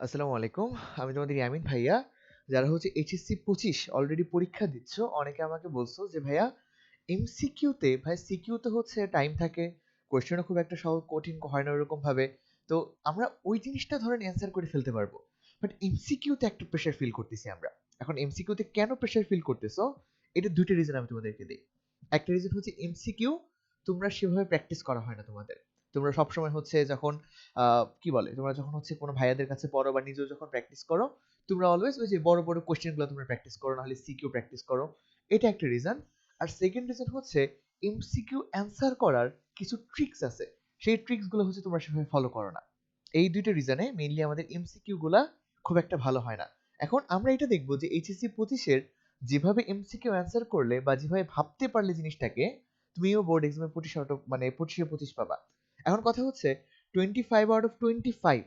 আসসালামু আলাইকুম। আমি তোমাদের ইয়ামিন ভাইয়া। যারা হচ্ছে এইচএসসি ২৫ অলরেডি পরীক্ষা দিচ্ছ, অনেকে আমাকে বলছো যে ভাইয়া এমসিকিউতে ভাই সিকিউতে হচ্ছে টাইম থাকে, কোয়েশ্চেনও খুব একটা সহজ কঠিন হয় না ওরকম ভাবে। তো আমরা ওই জিনিসটা ধরেন অ্যান্সার করে ফেলতে পারব। বাট এমসিকিউতে একটা প্রেশার ফিল করতেছি আমরা। এখন এমসিকিউতে কেন প্রেশার ফিল করতেছো? এটা ২ টা রিজন আমি তোমাদেরকে দিই একটা রিজন হচ্ছে এমসিকিউ তোমরা সেভাবে প্র্যাকটিস করা হয় না তোমাদের। তোমরা সবসময় হচ্ছে যখন কি বলে? তোমরা যখন হচ্ছে কোনো ভাইয়াদের কাছে পড়ো বা নিজেও যখন প্র্যাকটিস করো, তোমরা অলওয়েজ ওই যে বড়, বড় কোয়েশ্চেনগুলো তোমরা প্র্যাকটিস করো, নাহলে সিকিউ প্র্যাকটিস করো। এটা একটা রিজন। আর সেকেন্ড রিজন হচ্ছে এমসিকিউ অ্যান্সার করার কিছু ট্রিক্স আছে। সেই ট্রিকসগুলো হচ্ছে তোমরা সেভাবে ফলো করো না। এই দুইটা রিজনে মেইনলি আমাদের এমসিকিউ গুলা খুব একটা ভালো হয় না। এখন আমরা এটা দেখব যে এইচএসসি ২৫ এর যেভাবে এমসিকিউ অ্যান্সার করলে বা যেভাবে ভাবতে পারলে জিনিসটাকে, তুমিও বোর্ড এক্সামে ২৫ আউট মানে ২৫ এ ২৫ পাবা। এখন কথা হচ্ছে 25 আউট অফ 25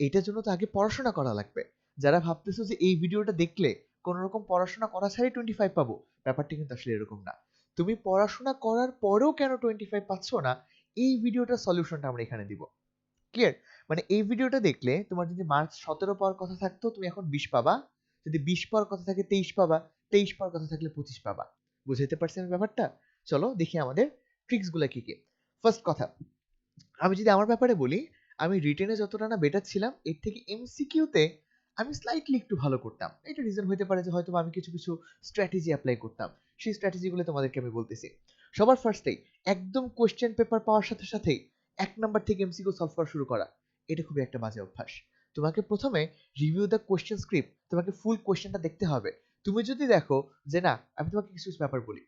এটার জন্য তো আগে পড়াশোনা করা লাগবে। যারা ভাবতেছো যে এই ভিডিওটা দেখলে কোন রকম পড়াশোনা করা ছাড়াই 25 পাবো, ব্যাপারটা কিন্তু আসলে এরকম না। তুমি পড়াশোনা করার পরেও কেন 25 পাচ্ছ না, এই ভিডিওটার সলিউশনটা আমরা এখানে দিব। ক্লিয়ার? মানে এই ভিডিওটা দেখলে তোমার যদি মার্কস ১৭ পাওয়ার কথা থাকতো, তুমি এখন ২০ পাবা। যদি ২০ পাওয়ার কথা থাকে ২৩ পাবা, ২৩ পাওয়ার কথা থাকলে ২৫ পাবা। বুঝাইতে পারছি আমি ব্যাপারটা? চলো দেখি আমাদের ট্রিকসগুলা কি, কি। ফার্স্ট কথা, আমি যদি আমার ব্যাপারে বলি, আমি রিটেনে যতটা না বেটার ছিলাম, এর থেকে এমসিকিউতে আমি স্লাইটলি একটু ভালো করতাম। এটা রিজন হইতে পারে যে হয়তোবা আমি কিছু, কিছু স্ট্র্যাটেজি এপ্লাই করতাম। সেই স্ট্র্যাটেজি গুলো তোমাদেরকে আমি বলতেছি। সবার ফার্স্টেই একদম কোয়েশ্চেন পেপার পাওয়ার সাথে সাথেই এক নাম্বার থেকে এমসিকিউ সলভ করা শুরু করা। এটা খুবই একটা বাজে অভ্যাস। তোমাকে প্রথমে রিভিউ দ্য কোয়েশ্চেন স্ক্রিপ্ট তোমাকে ফুল কোয়েশ্চেনটা দেখতে হবে। তুমি যদি দেখো যে না, আমি তোমাকে কিছু, কিছু ব্যাপার বলি।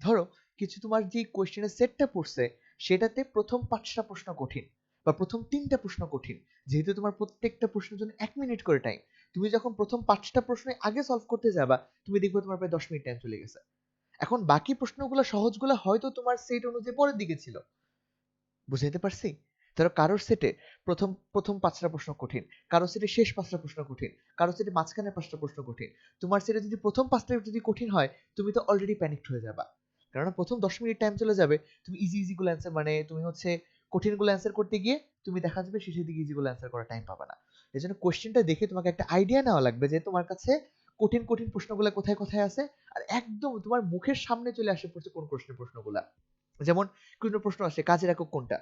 ধরো কিছু তোমার যে কোয়েশ্চেনের সেটটা পড়ছে, সেটাতে ১ম ৫ টা প্রশ্ন কঠিন বা ১ম ৩ টা প্রশ্ন কঠিন। যেহেতু তোমার প্রত্যেকটা প্রশ্নের জন্য ১ মিনিট করে টাইম। তুমি যখন ১ম ৫ টা প্রশ্ন আগে সলভ করতে যাবা, তুমি দেখবে তোমার প্রায় ১০ মিনিট টাইম চলে গেছে। এখন বাকি প্রশ্নগুলো সহজগুলো হয়তো তোমার সেট অনুযায়ী পরের দিকে ছিল। বুঝাইতে পারছি? ধরো কারোর সেটে প্রথম প্রথম পাঁচটা প্রশ্ন কঠিন, কারোর সেটে শেষ পাঁচটা প্রশ্ন কঠিন, কারও সেটে মাঝখানে পাঁচটা প্রশ্ন কঠিন। তোমার সেটে যদি প্রথম পাঁচটা যদি কঠিন হয়, তুমি তো অলরেডি প্যানিকড হয়ে যাবা। কেননা ১ম ১০ মিনিট টাইম চলে যাবে, তুমি ইজি, ইজি গুলো অ্যান্সার মানে তুমি হচ্ছে কঠিনগুলো অ্যান্সার করতে গিয়ে তুমি দেখা যাবে শেষের দিকে ইজি গুলো অ্যান্সার করার টাইম পাবা না। এজন্য কোয়েশ্চেনটা দেখে তোমাকে একটা আইডিয়া নেওয়া লাগবে যে তোমার কাছে কঠিন, কঠিন প্রশ্নগুলা কোথায়, কোথায় আছে আর একদম তোমার মুখের সামনে চলে আসে পড়ছে কোন কোশ্চেনের প্রশ্নগুলা। যেমন বিভিন্ন প্রশ্ন আসে কাজের একক কোনটা?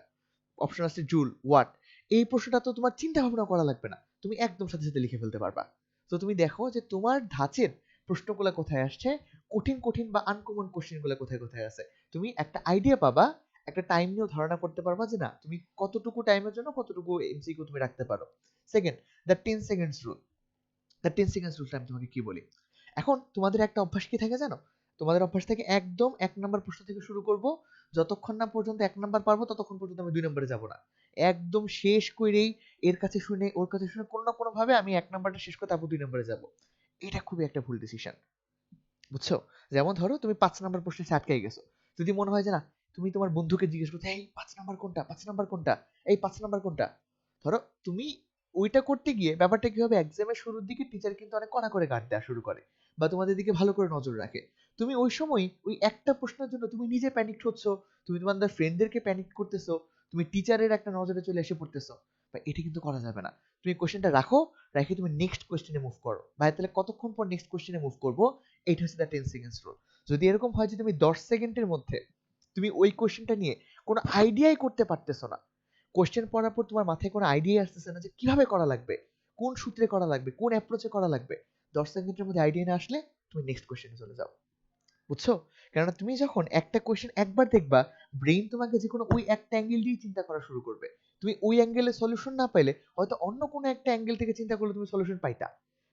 অপশন আছে জুল, ওয়াট। এই প্রশ্নটা তো তোমার চিন্তা ভাবনা করা লাগবে না। তুমি একদম সাথে, সাথে লিখে ফেলতে পারবা। তো তুমি দেখো যে তোমার ধাঁচের প্রশ্নগুলা কোথায় আসছে, কঠিন, কঠিন বা আনকমন কোয়েশ্চেনগুলা কোথায়, কোথায় আছে। তুমি একটা আইডিয়া পাবা, একটা টাইম নিয়েও ধারণা করতে পারবা যে না, তুমি কতটুকু টাইমের জন্য কতটুকু এমসিকিউ তুমি রাখতে পারো। Second, the 10 seconds rule. The 10 seconds রুলটা আমি তোমাকে কি বলি? এখন তোমাদের একটা অভ্যাস কি থাকে জানো? তোমাদের অভ্যাস থাকে একদম ১ নাম্বার প্রশ্ন থেকে শুরু করব। যতক্ষণ না পর্যন্ত এক নাম্বার পারব ততক্ষণ পর্যন্ত আমি দুই নাম্বারে যাব না। একদম শেষ কইরেই এর কাছে শুনে, ওর কাছে শুনে কোনো না কোনো ভাবে আমি এক নাম্বারটা শেষ করে তারপর দুই নাম্বারে যাব। এটা খুবই একটা ভুল ডিসিশন। বুঝছ? যেমন ধরো তুমি পাঁচ নাম্বার প্রশ্নে এসে আটকাই গেছো। যদি মনে হয় যে না, তুমি তোমার বন্ধুকে জিজ্ঞেস করছ, "এই পাঁচ নাম্বার কোনটা? পাঁচ নাম্বার কোনটা? এই পাঁচ নাম্বার কোনটা?" ধরো তুমি ওইটা করতে গিয়ে ব্যাপারটা কি হবে এক্সামের শুরুর দিকে টিচার কিন্তু অনেক কড়া করে গার্ড দেওয়া শুরু করে বা তোমাদের দিকে ভালো করে নজর রাখে। তুমি ওই সময় ওই একটা প্রশ্নের জন্য তুমি নিজে প্যানিক হচ্ছ, তুমি তোমাদের ফ্রেন্ডদেরকে প্যানিক করতেছো, তুমি টিচারের একটা নজরে চলে এসে পড়তেছো। বা এটা কিন্তু করা যাবে না। তুমি কোয়েশ্চেনটা রাখো, রেখে তুমি নেক্সট কোয়েশ্চেনে মুভ করো। ভাই তাহলে কতক্ষণ পর নেক্সট কোয়েশ্চেনে মুভ করব? এইটা হচ্ছে দ্য 10 সেকেন্ডস রুল। যদি এরকম হয় যে তুমি ১০ সেকেন্ডের মধ্যে তুমি ওই কোয়েশ্চেনটা নিয়ে কোনো আইডিয়াই করতে পারতেছো না। কোয়েশ্চেন পড়ার পর তোমার মাথায় কোনো আইডিয়াই আসতেছে না যে কীভাবে করা লাগবে, কোন সূত্রে করা লাগবে, কোন অ্যাপ্রোচে করা লাগবে। ১০ সেকেন্ডের মধ্যে আইডিয়া না আসলে তুমি নেক্সট কোয়েশ্চেনে চলে যাও। বুঝছ? কেননা তুমি যখন একটা কোয়েশ্চেন একবার দেখবা, ব্রেইন তোমাকে যেকোনো ওই একটা অ্যাঙ্গেল দিয়েই চিন্তা করা শুরু করবে। তুমি ওই অ্যাঙ্গেলে সলিউশন না পাইলে হয়তো অন্য কোনো একটা অ্যাঙ্গেল থেকে চিন্তা করলে তুমি সলিউশন পাইতা।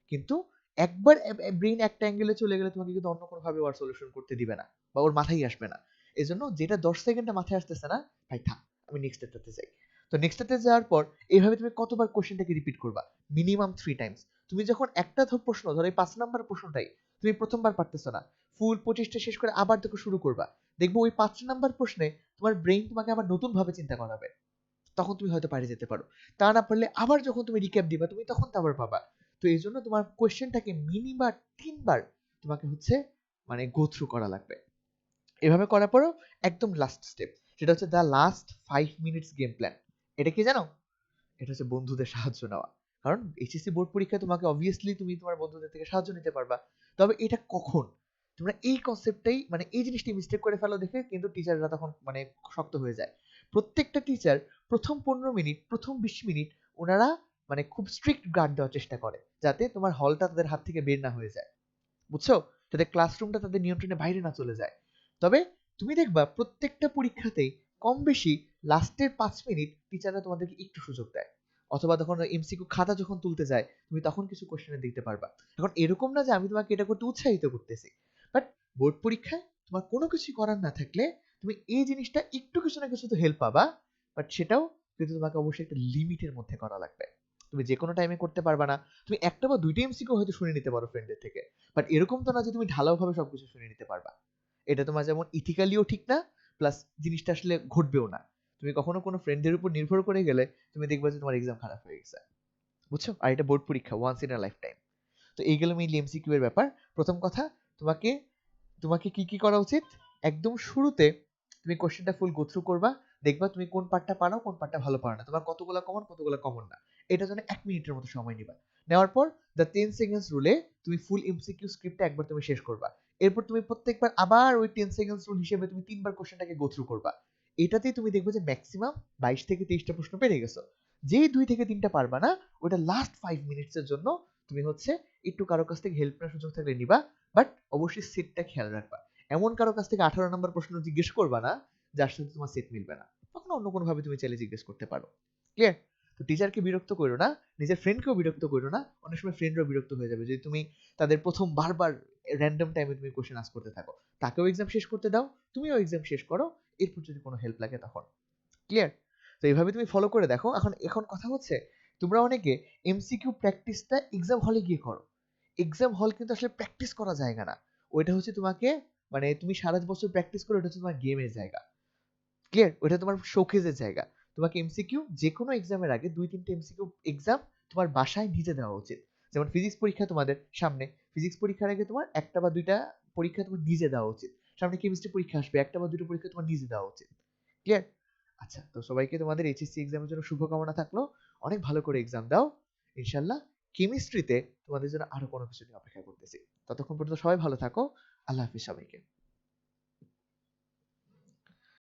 কিন্তু একবার এ একটা অ্যাঙ্গেলে চলে গেলে তোমাকে কিন্তু অন্য কোনোভাবে ওর সলিউশন করতে দিবে না বা ওর মাথায় আসবে না। এজন্য যেটা ১০ সেকেন্ডে মাথায় আসতেছে না, ভাই থাক আমি নেক্সট স্টেপটাতে যাই। তো নেক্সট স্টেপে যাওয়ার পর এইভাবে তুমি কতবার কোয়েশ্চেনটাকে রিপিট করবা? Minimum 3 times. তুমি যখন একটা ধ প্রশ্ন ধরো এই ৫ নাম্বার প্রশ্নটাই তুমি ১ম বার পারতেছো না। ফুল ২৫ টা শেষ করে আবার থেকে শুরু করবা। দেখবে ওই ৫ নাম্বার প্রশ্নে তোমার ব্রেইন তোমাকে আবার নতুন ভাবে চিন্তা করাবে। তখন তুমি হয়তো পারে যেতে পারো। তা না পারলে আবার যখন তুমি রিক্যাপ দিবা তুমি তখন তো আবার পাবা। তো এই জন্য তোমার কোয়েশ্চেনটাকে মিনিমাম তিনবার তোমাকে হচ্ছে মানে গো থ্রু করা লাগবে। এভাবে করার পরেও একদম লাস্ট স্টেপ সেটা হচ্ছে the last five minutes game plan. এটা কি জানো? এটা হচ্ছে বন্ধুদের সাহায্য নেওয়া। কারণ এইচএসসি বোর্ড পরীক্ষায় তোমাকে অবভিয়াসলি তুমি তোমার বন্ধুদের থেকে সাহায্য নিতে পারবা তবে এটা কখন তোমরা এই কনসেপ্টটাই মানে এই জিনিসটি মিস্টেক করে ফেলো দেখে কিন্তু টিচাররা তখন মানে শক্ত হয়ে যায় প্রত্যেকটা টিচার প্রথম পনেরো মিনিট, প্রথম বিশ মিনিট ওনারা মানে খুব স্ট্রিক্ট গার্ড দেওয়ার চেষ্টা করে, যাতে তোমার হলটা তাদের হাত থেকে বের না হয়ে যায়। বুঝছ? যাতে ক্লাসরুমটা তাদের নিয়ন্ত্রণের বাইরে না চলে যায়। তবে তুমি দেখবা প্রত্যেকটা পরীক্ষাতেই কম বেশি লাস্টের পাঁচ মিনিট টিচাররা তোমাদেরকে একটু সুযোগ দেয়। অথবা তখন এমসিকিউ খাতা যখন তুলতে যায়, তুমি তখন কিছু কোশ্চেনে দিতে পারবা। এখন এরকম না যে আমি তোমাকে এটা করতে উৎসাহিত করতেছি। বাট বোর্ড পরীক্ষায় তোমার কোনো কিছু করার না থাকলে তুমি এই জিনিসটা একটু কিছু না কিছু তো হেল্প পাবা। বাট সেটাও কিন্তু তোমাকে অবশ্যই একটা লিমিটের মধ্যে করা লাগবে। তুমি যে কোনো টাইমে করতে পারবা না। তুমি একটা বা দুইটা এমসিকিউ হয়তো শুনে নিতে পারো ফ্রেন্ডের থেকে। বাট এরকম তো না যে তুমি ঢালাওভাবে সবকিছু শুনে নিতে পারবা। এটা তোমার যেমন ইথিক্যালিও ঠিক না প্লাস জিনিসটা আসলে ঘটবেও না। তুমি কখনো কোনো ফ্রেন্ডের উপর নির্ভর করে গেলে তুমি দেখবে যে তোমার এক্সাম খারাপ হয়ে গেছে। বুঝছ? আর এটা বোর্ড পরীক্ষা once in a lifetime তো এই গেল মেইনলি এমসিকিউ এর ব্যাপার। প্রথম কথা, তোমাকে তোমাকে কি কি করা উচিত? একদম শুরুতে তুমি কোশ্চেনটা ফুল গো থ্রু করবা। দেখবা তুমি কোন পার্টটা পারো, কোন পার্টটা ভালো পারো না। তোমার কতগুলো কমন কতগুলো কমন না। এটা জন্য এক মিনিটের মতো সময় নিবা। নেওয়ার পর দ্য টেন সেকেন্ডস রুলে তুমি ফুল এমসিকিউ স্ক্রিপ্টটা একবার তুমি শেষ করবা। এরপর তুমি প্রত্যেকবার আবার ওই টেন সেকেন্ডস রুল হিসেবে তুমি তিনবার কোশ্চেনটাকে গো থ্রু করবা। এটাতেই তুমি দেখবে যে ম্যাক্সিমাম বাইশ থেকে তেইশটা প্রশ্ন পেরে গেছো। যেই দুই থেকে তিনটা পারবা না, ওটা লাস্ট ফাইভ মিনিটসের জন্য তুমি হচ্ছে একটু কারও কাছ থেকে হেল্প নেওয়ার সুযোগ থাকলে নিবা বাট অবশ্যই সেটটা খেয়াল রাখবা। এমন কারও কাছ থেকে আঠারো নম্বর প্রশ্ন জিজ্ঞেস করবা না, যার সাথে তোমার সেট মিলবে না। তখন অন্য কোনোভাবে তুমি চাইলে জিজ্ঞেস করতে পারো। ক্লিয়ার তো টিচারকে বিরক্ত করো না, নিজের ফ্রেন্ডকেও বিরক্ত করো না, অনেক সময় ফ্রেন্ডরাও বিরক্ত হয়ে যাবে। যদি তুমি তাদের প্রথম বারবার র্যান্ডম টাইমে তুমি কোশ্চেন আস করতে থাকো, তাকেও এক্সাম শেষ করতে দাও, তুমিও এক্সাম শেষ করো, এরপর যদি কোনো হেল্প লাগে তখন। ক্লিয়ার তো এইভাবে তুমি ফলো করে দেখো। এখন এখন কথা হচ্ছে, তোমরা অনেকে এমসিকিউ প্র্যাকটিসটা এক্সাম হলে গিয়ে করো। এক্সাম হল কিন্তু আসলে প্র্যাকটিস করা জায়গা না। ওইটা হচ্ছে তোমাকে মানে তুমি সারা বছর প্র্যাকটিস করো ওটা হচ্ছে তোমার গেমের জায়গা। ক্লিয়ার ওইটা তোমার শোকেজের জায়গা। তোমাকে এমসিকিউ যে কোনো এক্সামের আগে দুই, তিনটে এমসিকিউ এক্সাম তোমার বাসায় নিজে দেওয়া উচিত। যেমন ফিজিক্স পরীক্ষা তোমাদের সামনে। ফিজিক্স পরীক্ষার আগে তোমার একটা বা দুইটা পরীক্ষা তোমার নিজে দেওয়া উচিত। সামনে কেমিস্ট্রি পরীক্ষা আসবে, একটা বা দুটো পরীক্ষা তোমার নিজে দেওয়া উচিত। ক্লিয়ার আচ্ছা তো সবাইকে তোমাদের এইচএসসি এক্সামের জন্য শুভকামনা থাকল। অনেক ভালো করে এক্সাম দাও। ইনশাল্লাহ কেমিস্ট্রিতে তোমাদের জন্য আরও কোনো কিছু নিয়ে অপেক্ষা করতেছি। ততক্ষণ পর্যন্ত সবাই ভালো থাকো। আল্লাহ হাফিজ সবাইকে।